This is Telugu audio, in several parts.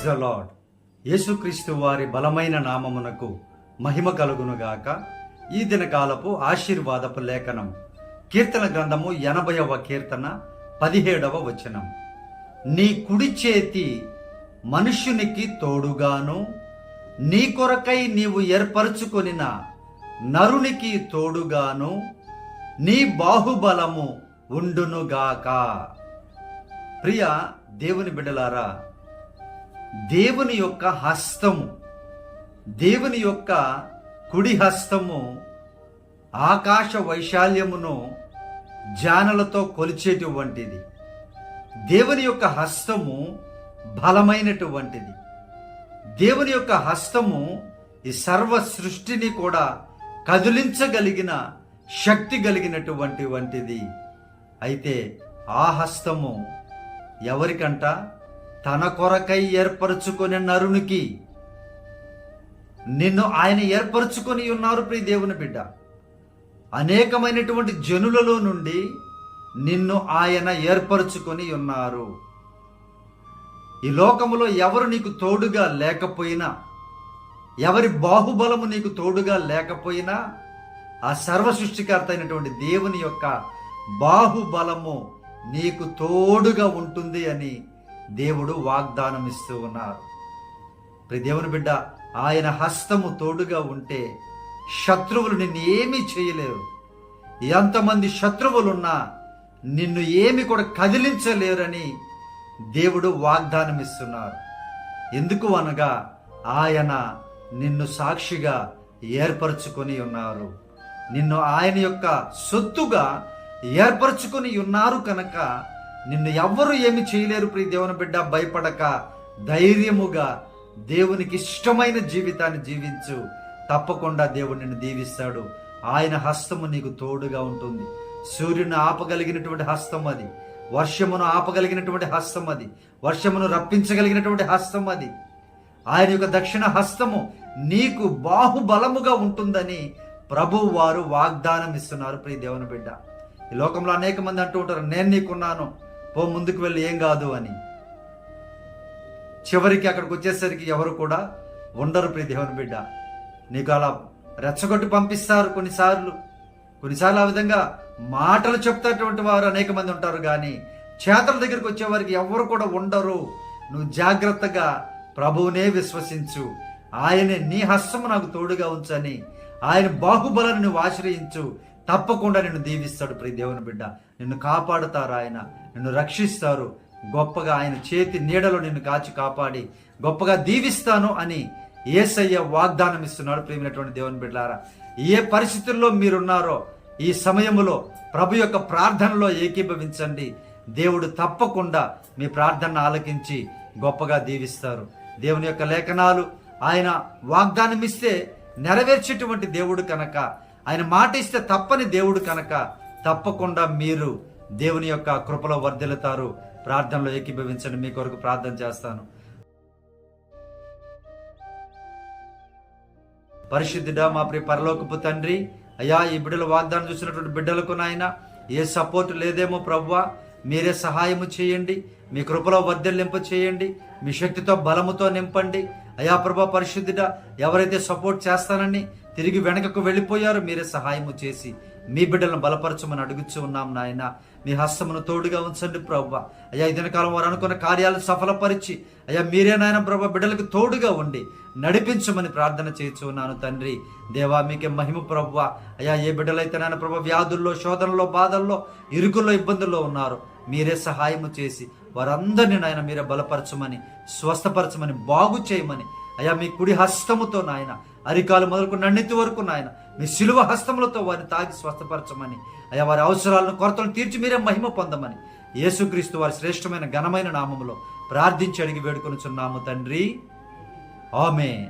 ప్రైజ్ ద లాడ్ యేసుక్రీస్తు వారి బలమైన నామమునకు మహిమ కలుగునుగాక. ఈ దినకాలపు ఆశీర్వాదపు లేఖనం. కీర్తన గ్రంథము ఎనభైవ కీర్తన పదిహేడవ వచనం. నీ కుడి చేతి మనుష్యునికి తోడుగాను నీ కొరకై నీవు ఏర్పరచుకొనిన నరునికి తోడుగాను నీ బాహుబలము ఉండునుగాక. ప్రియ దేవుని బిడ్డలారా దేవుని యొక్క హస్తము దేవుని యొక్క కుడి హస్తము ఆకాశ వైశాల్యమును జానలతో కొలిచేటువంటిది. దేవుని యొక్క హస్తము బలమైనటువంటిది. దేవుని యొక్క హస్తము ఈ సర్వ సృష్టిని కూడా కదిలించగలిగిన శక్తి కలిగినటువంటి వంటిది. అయితే ఆ హస్తము ఎవరికంట? తన కొరకై ఏర్పరచుకునే నరునికి నిన్ను ఆయన ఏర్పరచుకొని ఉన్నారు ప్రియ దేవుని బిడ్డ. అనేకమైనటువంటి జనులలో నుండి నిన్ను ఆయన ఏర్పరచుకొని ఉన్నారు. ఈ లోకములో ఎవరు నీకు తోడుగా లేకపోయినా ఎవరి బాహుబలము నీకు తోడుగా లేకపోయినా ఆ సర్వ సృష్టికర్త అయినటువంటి దేవుని యొక్క బాహుబలము నీకు తోడుగా ఉంటుంది అని దేవుడు వాగ్దానం ఇస్తూ ఉన్నారు. ప్రతి దేవుని బిడ్డ ఆయన హస్తము తోడుగా ఉంటే శత్రువులు నిన్ను ఏమీ చేయలేరు. ఎంతమంది శత్రువులున్నా నిన్ను ఏమి కూడా కదిలించలేరని దేవుడు వాగ్దానం ఇస్తున్నారు ఎందుకు అనగా ఆయన నిన్ను సాక్షిగా ఏర్పరచుకొని ఉన్నారు. నిన్ను ఆయన యొక్క సొత్తుగా ఏర్పరచుకొని ఉన్నారు కనుక నిన్ను ఎవ్వరూ ఏమి చేయలేరు ప్రియ దేవుని బిడ్డ. భయపడక. ధైర్యముగా దేవునికి ఇష్టమైన జీవితాన్ని జీవించు. తప్పకుండా దేవుడు నిన్ను దీవిస్తాడు. ఆయన హస్తము నీకు తోడుగా ఉంటుంది. సూర్యుని ఆపగలిగినటువంటి హస్తం అది. వర్షమును ఆపగలిగినటువంటి హస్తం అది. వర్షమును రప్పించగలిగినటువంటి హస్తం అది. ఆయన యొక్క దక్షిణ హస్తము నీకు బాహుబలముగా ఉంటుందని ప్రభు వారు వాగ్దానం ఇస్తున్నారు ప్రియ దేవుని బిడ్డ. ఈ లోకంలో అనేక మంది అంటూ ఉంటారు నేను నీకున్నాను. పో ముందుకు వెళ్ళి ఏం కాదు అని. చివరికి అక్కడికి వచ్చేసరికి ఎవరు కూడా ఉండరు ప్రియ దేవుని బిడ్డ. నీకు అలా రెచ్చగొట్టి పంపిస్తారు కొన్నిసార్లు. కొన్నిసార్లు ఆ విధంగా మాటలు చెప్తాటువంటి వారు అనేక మంది ఉంటారు కానీ చేతల దగ్గరికి వచ్చేవారికి ఎవరు కూడా ఉండరు. నువ్వు జాగ్రత్తగా ప్రభువునే విశ్వసించు. ఆయనే నీ హస్తము నాకు తోడుగా ఉంచని ఆయన బాహుబలను నువ్వు ఆశ్రయించు. తప్పకుండా నిన్ను దీవిస్తాడు ప్రియ దేవుని బిడ్డ. నిన్ను కాపాడుతారు ఆయన. నిన్ను రక్షిస్తారు. గొప్పగా ఆయన చేతి నీడలో నిన్ను కాచి కాపాడి గొప్పగా దీవిస్తాను అని ఏసయ్య వాగ్దానం ఇస్తున్నాడు ప్రియమైనటువంటి దేవుని బిడ్డారా ఏ పరిస్థితుల్లో మీరున్నారో ఈ సమయంలో ప్రభు యొక్క ప్రార్థనలో ఏకీభవించండి. దేవుడు తప్పకుండా మీ ప్రార్థన ఆలకించి గొప్పగా దీవిస్తారు. దేవుని యొక్క లేఖనాలు ఆయన వాగ్దానం ఇస్తే నెరవేర్చేటువంటి దేవుడు కనుక ఆయన మాట ఇస్తే తప్పని దేవుడు కనుక తప్పకుండా మీరు దేవుని యొక్క కృపలో వర్ధిల్లుతారు. ప్రార్థనలో ఏకీభవించండి. మీ కొరకు ప్రార్థన చేస్తాను. పరిశుద్ధుడా మా ప్రియ పరలోకపు తండ్రి అయ్యా ఈ బిడ్డల వాగ్దానం చూసినటువంటి బిడ్డలకు నాయన ఏ సపోర్ట్ లేదేమో ప్రవ్వా మీరే సహాయము చేయండి మీ కృపలో వర్ధలింప చేయండి మీ శక్తితో బలముతో నింపండి. అయా ప్రభా పరిశుద్ధుడ ఎవరైతే సపోర్ట్ చేస్తానని తిరిగి వెనకకు వెళ్ళిపోయారు. మీరే సహాయము చేసి మీ బిడ్డలను బలపరచమని అడుగుచు ఉన్నాం నాయన. మీ హస్తమును తోడుగా ఉంచండి ప్రభు అయ్యా ఈ దినకాలం వారు అనుకున్న కార్యాలు సఫలపరిచి అయ్యా మీరే నాయన ప్రభు బిడ్డలకు తోడుగా ఉండి నడిపించమని ప్రార్థన చేయించు ఉన్నాను తండ్రి. దేవా మీకే మహిమ ప్రభు అయ్యా ఏ బిడ్డలైతే నాయన ప్రభు వ్యాధుల్లో శోధనలో బాధల్లో ఇరుకుల్లో ఇబ్బందుల్లో ఉన్నారు మీరే సహాయము చేసి వారందరినీ నాయన మీరే బలపరచమని స్వస్థపరచమని బాగు చేయమని. అయ్యా మీ కుడి హస్తముతో నాయన అరికాలు మొదలుకు నన్నెత్తి వరకు నాయన మీ సిలువ హస్తములతో వారిని తాగి స్వస్థపరచమని. అయ్యా వారి అవసరాలను కొరతలను తీర్చి మీరే మహిమ పొందమని. యేసుక్రీస్తు వారి శ్రేష్టమైన ఘనమైన నామములో ప్రార్థించి అడిగి వేడుకొనుచున్నాము తండ్రి. ఆమె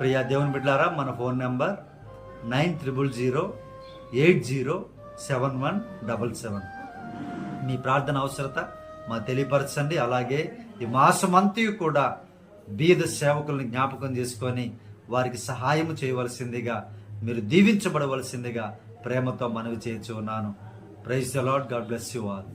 ప్రియా దేవుని బిడ్డారా మన phone number nine triple zero eight zero seven one double seven. మీ ప్రార్థన అవసరత మా తెలియపరచండి. అలాగే ఈ మాసమంతయు కూడా బీద సేవకులను జ్ఞాపకం చేసుకొని వారికి సహాయం చేయవలసిందిగా మీరు దీవించబడవలసిందిగా ప్రేమతో మనవి చేయించు ఉన్నాను praise the Lord God bless you all